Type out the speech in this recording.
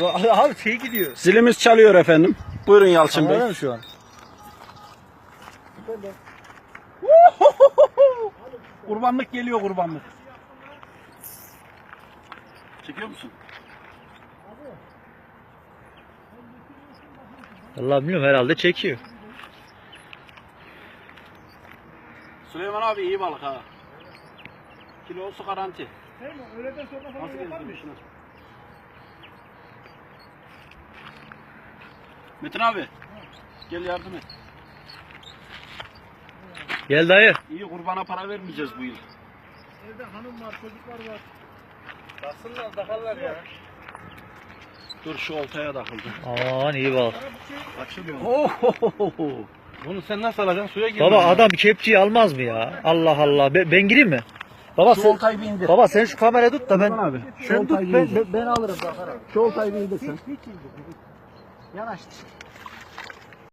Abi şey gidiyor. Zilimiz çalıyor efendim. Buyurun Yalçın Bey. Anladın mı şu an? Kurbanlık geliyor kurbanlık. Çekiyor musun? Allah bilmiyorum herhalde çekiyor. Süleyman abi iyi balık ha. Kilosu garanti. Öğleden sonra falan Nasıl yapar gezdin mı? işini? Metin abi. Gel yardım et. Gel dayı. İyi kurbana para vermeyeceğiz bu yıl. Evde hanım var, çocuklar var. Baksınlar takarlar ya. Dur şu oltaya takıldı. Aman iyi balık. Açılıyor. Bunu sen nasıl alacaksın? Suya gir. Baba adam kepçeyi almaz mı ya? Allah Allah. Ben, ben gireyim mi? Baba Şu sen, oltayı bir indir. baba sen şu kamerayı tut da ben abi, Şunu tut ben, indir. ben, ben alırım. Şu oltayı bir indir sen. やらして。